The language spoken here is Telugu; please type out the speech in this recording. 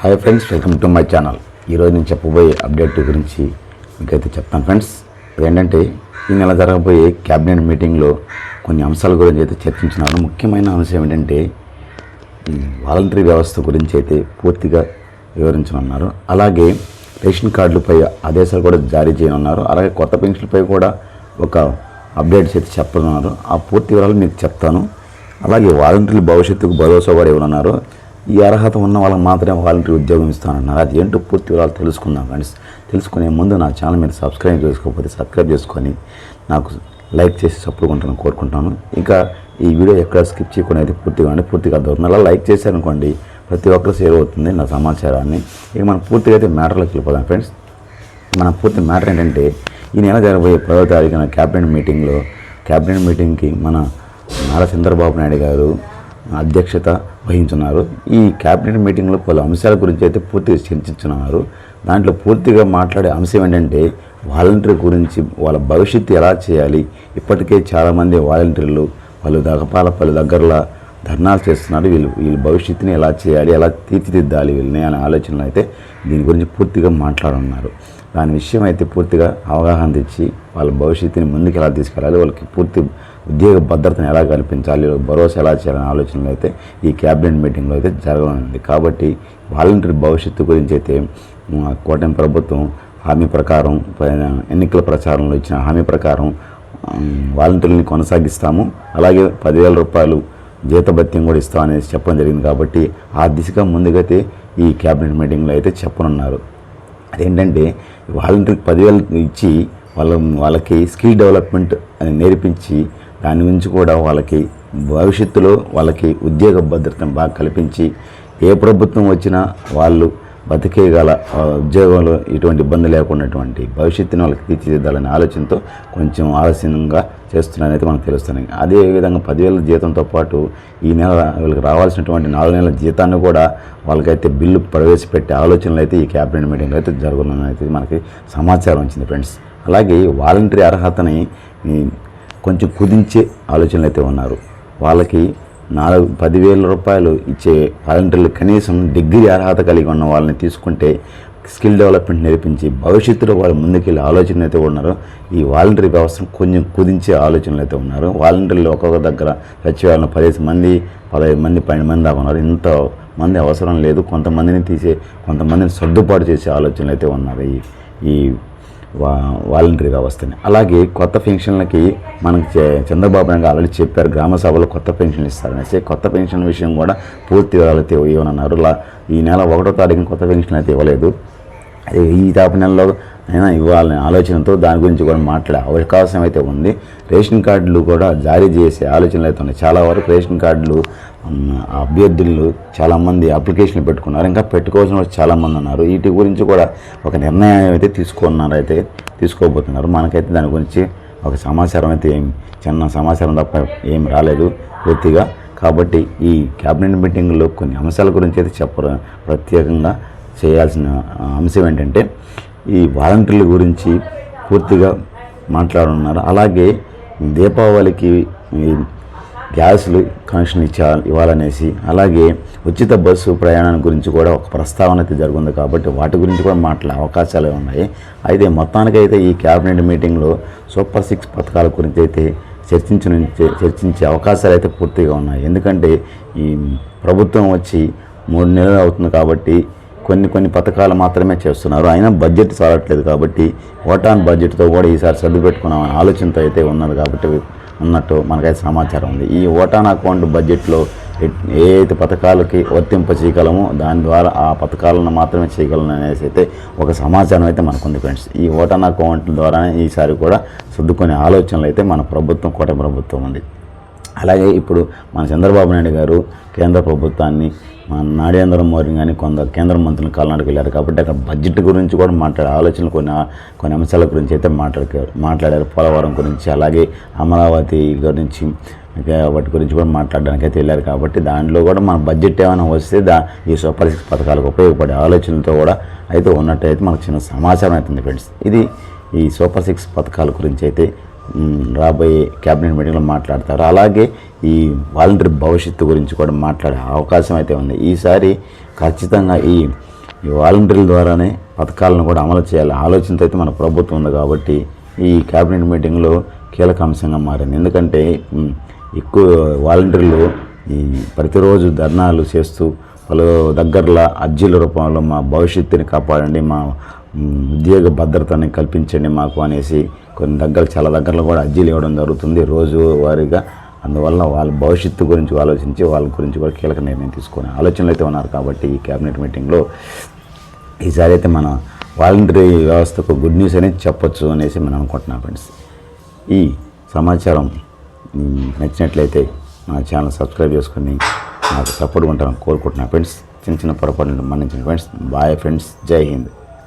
Hi friends welcome to my channel ఈరోజు నేను చెప్పబోయే అప్డేట్ గురించి మీకైతే చెప్తాను ఫ్రెండ్స్ ఏంటంటే ఈ నెల జరగబోయే క్యాబినెట్ మీటింగ్లో కొన్ని అంశాల గురించి అయితే చర్చించినారు ముఖ్యమైన అంశం ఏంటంటే ఈ వాలంటరీ వ్యవస్థ గురించి అయితే పూర్తిగా వివరించనున్నారు. అలాగే రేషన్ కార్డులపై ఆదేశాలు కూడా జారీ చేయనున్నారు. అలాగే కొత్త పెన్షన్లపై కూడా ఒక అప్డేట్స్ అయితే చెప్పనున్నారు. ఆ పూర్తి వివరాలు మీకు చెప్తాను. అలాగే వాలంటీర్ల భవిష్యత్తుకు భరోసా కూడా ఇవ్వనున్నారు. ఈ అర్హత ఉన్న వాళ్ళకి మాత్రమే వాలంటీర్ ఉద్యోగం ఇస్తానన్నారు. అది ఏంటో పూర్తి వివరాలు తెలుసుకుందాం ఫ్రెండ్స్ తెలుసుకునే ముందు నా ఛానల్ మీరు సబ్స్క్రైబ్ చేసుకోకపోతే సబ్స్క్రైబ్ చేసుకొని నాకు లైక్ చేసి సపోర్ట్ ఉంటాను కోరుకుంటాను ఇంకా ఈ వీడియో ఎక్కడ స్కిప్ చేయకుండా అయితే పూర్తిగా అంటే పూర్తిగా అర్థమవుతుంది. అలా లైక్ చేశారనుకోండి ప్రతి ఒక్కరు షేర్ అవుతుంది నా సమాచారాన్ని. ఇక మనం పూర్తిగా అయితే మ్యాటర్లోకి వెళ్ళిపోదాం ఫ్రెండ్స్ మన పూర్తి మ్యాటర్ ఏంటంటే ఈ నెల జరగబోయే పదవ తారీఖున క్యాబినెట్ మీటింగ్లో క్యాబినెట్ మీటింగ్కి మన నారా చంద్రబాబు నాయుడు గారు అధ్యక్షత వహించున్నారు. ఈ క్యాబినెట్ మీటింగ్లో పలు అంశాల గురించి అయితే పూర్తిగా చర్చించున్నారు. దాంట్లో పూర్తిగా మాట్లాడే అంశం ఏంటంటే వాలంటీర్ గురించి వాళ్ళ భవిష్యత్తు ఎలా చేయాలి? ఇప్పటికే చాలామంది వాలంటీర్లు పలు దగపాల పలు దగ్గరలో ధర్నాలు చేస్తున్నారు. వీళ్ళు వీళ్ళ భవిష్యత్తుని ఎలా చేయాలి? ఎలా తీర్చిదిద్దాలి వీళ్ళని అనే ఆలోచనలు అయితే దీని గురించి పూర్తిగా మాట్లాడున్నారు దాని విషయం అయితే పూర్తిగా అవగాహన తెచ్చి వాళ్ళ భవిష్యత్తుని ముందుకు ఎలా తీసుకెళ్ళాలి? వాళ్ళకి పూర్తి ఉద్యోగ భద్రతను ఎలా కల్పించాలి భరోసా ఎలా చేయాలనే ఆలోచనలు అయితే ఈ క్యాబినెట్ మీటింగ్లో అయితే జరగనుంది. కాబట్టి వాలంటీర్ భవిష్యత్తు గురించి అయితే కూటమి ప్రభుత్వం హామీ ప్రకారం పైన ఎన్నికల ప్రచారంలో ఇచ్చిన హామీ ప్రకారం వాలంటీర్ని వాలంటీర్లని కొనసాగిస్తాము. అలాగే పదివేల రూపాయలు జీతభత్యం కూడా ఇస్తామనేసి చెప్పడం జరిగింది. కాబట్టి ఆ దిశగా ముందుగైతే ఈ క్యాబినెట్ మీటింగ్లో అయితే చెప్పనున్నారు. అదేంటంటే వాలంటీర్కి పదివేలు ఇచ్చి వాళ్ళ వాళ్ళకి స్కిల్ డెవలప్మెంట్ అని నేర్పించి దాని గురించి కూడా వాళ్ళకి భవిష్యత్తులో వాళ్ళకి ఉద్యోగ భద్రతను బాగా కల్పించి ఏ ప్రభుత్వం వచ్చినా వాళ్ళు బతికేయగల ఉద్యోగంలో ఎటువంటి ఇబ్బంది లేకున్నటువంటి భవిష్యత్తును వాళ్ళకి తీర్చిదిద్దాలనే ఆలోచనతో కొంచెం ఆలస్యంగా చేస్తున్నారని మనకు తెలుస్తున్నాయి అదేవిధంగా పదివేల జీతంతో పాటు ఈ నెల వీళ్ళకి రావాల్సినటువంటి నాలుగు నెలల జీతాన్ని కూడా వాళ్ళకైతే బిల్లు ప్రవేశపెట్టే ఆలోచనలు అయితే ఈ క్యాబినెట్ మీటింగ్లో అయితే జరుగుతుందని అయితే మనకి సమాచారం వచ్చింది ఫ్రెండ్స్. అలాగే వాలంటరీ అర్హతని కొంచెం కుదించే ఆలోచనలు అయితే ఉన్నారు. వాళ్ళకి నాలుగు పదివేల రూపాయలు ఇచ్చే వాలంటీర్లు కనీసం డిగ్రీ అర్హత కలిగి ఉన్న వాళ్ళని తీసుకుంటే స్కిల్ డెవలప్మెంట్ నేర్పించి భవిష్యత్తులో వాళ్ళు ముందుకెళ్ళే ఆలోచనలు అయితే ఉన్నారు. ఈ వాలంటరీ వ్యవస్థను కొంచెం కుదించే ఆలోచనలు అయితే ఉన్నారు. వాలంటీర్లు ఒక్కొక్క దగ్గర సచివాలయం పదిహేను మంది పదహైదు మంది పన్నెండు మంది దాకా ఉన్నారు. ఇంత మంది అవసరం లేదు. కొంతమందిని తీసే కొంతమందిని సర్దుబాటు చేసే ఆలోచనలు అయితే ఉన్నారు. ఈ ఈ వాలంటరీ వ్యవస్థని. అలాగే కొత్త పెన్షన్లకి మనకి చే- చంద్రబాబు నాయుడు ఆల్రెడీ చెప్పారు గ్రామ సభలో కొత్త పెన్షన్లు ఇస్తారనేసి కొత్త పెన్షన్ విషయం కూడా పూర్తి వివరాలు అయితే ఈ నెల ఒకటో తారీఖున కొత్త పెన్షన్ అయితే ఇవ్వలేదు. ఈ తాప నెలలో అయినా ఇవ్వాలనే ఆలోచనతో దాని గురించి కూడా మాట్లాడే అవకాశం అయితే ఉంది. రేషన్ కార్డులు కూడా జారీ చేసే ఆలోచనలు అయితే ఉన్నాయి. చాలా వరకు రేషన్ కార్డులు అభ్యర్థులు చాలామంది అప్లికేషన్లు పెట్టుకున్నారు. ఇంకా పెట్టుకోవాల్సిన వాళ్ళు చాలామంది ఉన్నారు. వీటి గురించి కూడా ఒక నిర్ణయం అయితే తీసుకున్నారు అయితే తీసుకోబోతున్నారు. మనకైతే దాని గురించి ఒక సమాచారం అయితే ఏం చిన్న సమాచారం తప్ప ఏం రాలేదు పూర్తిగా. కాబట్టి ఈ క్యాబినెట్ మీటింగ్లో కొన్ని అంశాల గురించి అయితే చెప్పరు ప్రత్యేకంగా చేయాల్సిన అంశం ఏంటంటే ఈ వాలంటీర్ల గురించి పూర్తిగా మాట్లాడున్నారు అలాగే దీపావళికి ఈ గ్యాసులు కనెక్షన్ ఇచ్చా ఇవ్వాలనేసి అలాగే ఉచిత బస్సు ప్రయాణం గురించి కూడా ఒక ప్రస్తావన అయితే జరుగుతుంది కాబట్టి వాటి గురించి కూడా మాట్లాడే అవకాశాలు ఉన్నాయి. అయితే మొత్తానికైతే ఈ క్యాబినెట్ మీటింగ్లో సూపర్ సిక్స్ పథకాల గురించి అయితే చర్చించిన చర్చించే అవకాశాలు అయితే పూర్తిగా ఉన్నాయి. ఎందుకంటే ఈ ప్రభుత్వం వచ్చి మూడు నెలలు అవుతుంది కాబట్టి కొన్ని కొన్ని పథకాలు మాత్రమే చేస్తున్నారు. అయినా బడ్జెట్ సారట్లేదు కాబట్టి ఓటాన్ బడ్జెట్తో కూడా ఈసారి సర్దు పెట్టుకున్నామనే ఆలోచనతో అయితే ఉన్నది కాబట్టి ఉన్నట్టు మనకైతే సమాచారం ఉంది. ఈ ఓటాన్ అకౌంట్ బడ్జెట్లో ఏ అయితే పథకాలకి వర్తింప చేయగలమో దాని ద్వారా ఆ పథకాలను మాత్రమే చేయగలను అనేసి అయితే ఒక సమాచారం అయితే మనకుంది ఫ్రెండ్స్. ఈ ఓటాన్ అకౌంట్ ద్వారానే ఈసారి కూడా సర్దుకునే ఆలోచనలు అయితే మన ప్రభుత్వం కోట ప్రభుత్వం ఉంది. అలాగే ఇప్పుడు మన చంద్రబాబు నాయుడు గారు కేంద్ర ప్రభుత్వాన్ని మన నాడేంద్ర మోదీ కానీ కొందరు కేంద్ర మంత్రులు కర్ణాటక వెళ్ళారు కాబట్టి అక్కడ బడ్జెట్ గురించి కూడా మాట్లాడే ఆలోచనలు కొన్ని కొన్ని అంశాల గురించి అయితే మాట్లాడారు మాట్లాడారు. పోలవరం గురించి అలాగే అమరావతి గురించి వాటి గురించి కూడా మాట్లాడడానికి అయితే వెళ్ళారు కాబట్టి దాంట్లో కూడా మన బడ్జెట్ ఏమైనా వస్తే దా ఈ సూపర్ సిక్స్ పథకాలకు ఉపయోగపడే ఆలోచనలతో కూడా అయితే ఉన్నట్టయితే మనకు చిన్న సమాచారం అవుతుంది ఫ్రెండ్స్. ఇది ఈ సూపర్ సిక్స్ పథకాల గురించి అయితే రాబోయే క్యాబినెట్ మీటింగ్లో మాట్లాడతారు. అలాగే ఈ వాలంటీర్ భవిష్యత్తు గురించి కూడా మాట్లాడే అవకాశం అయితే ఉంది. ఈసారి ఖచ్చితంగా ఈ వాలంటీర్ల ద్వారానే పథకాలను కూడా అమలు చేయాలి. ఆలోచనతో అయితే మన ప్రభుత్వం ఉంది కాబట్టి ఈ క్యాబినెట్ మీటింగ్లో కీలక అంశంగా మారింది. ఎందుకంటే ఎక్కువ వాలంటీర్లు ఈ ప్రతిరోజు ధర్నాలు చేస్తూ పలు దగ్గరలో అర్జీల రూపంలో మా భవిష్యత్తుని కాపాడండి మా ఉద్యోగ భద్రతని కల్పించండి మాకు అనేసి కొన్ని దగ్గర చాలా దగ్గరలో కూడా అర్జీలు ఇవ్వడం జరుగుతుంది రోజు వారీగా. అందువల్ల వాళ్ళ భవిష్యత్తు గురించి ఆలోచించి వాళ్ళ గురించి కూడా కీలక నిర్ణయం తీసుకునే ఆలోచనలు అయితే ఉన్నారు కాబట్టి ఈ క్యాబినెట్ మీటింగ్లో ఈసారి అయితే మన వాలంటరీ వ్యవస్థకు గుడ్ న్యూస్ అనేది చెప్పొచ్చు అనేసి మనం అనుకుంటున్నాం ఫ్రెండ్స్. ఈ సమాచారం నచ్చినట్లయితే మా ఛానల్ సబ్స్క్రైబ్ చేసుకొని నాకు సపోర్ట్ ఉంటారని కోరుకుంటున్నాను. ఫ్రెండ్స్ చిన్న చిన్న పొరపాటు మన్నించిన ఫ్రెండ్స్ బాయ్ ఫ్రెండ్స్ జై హింద్.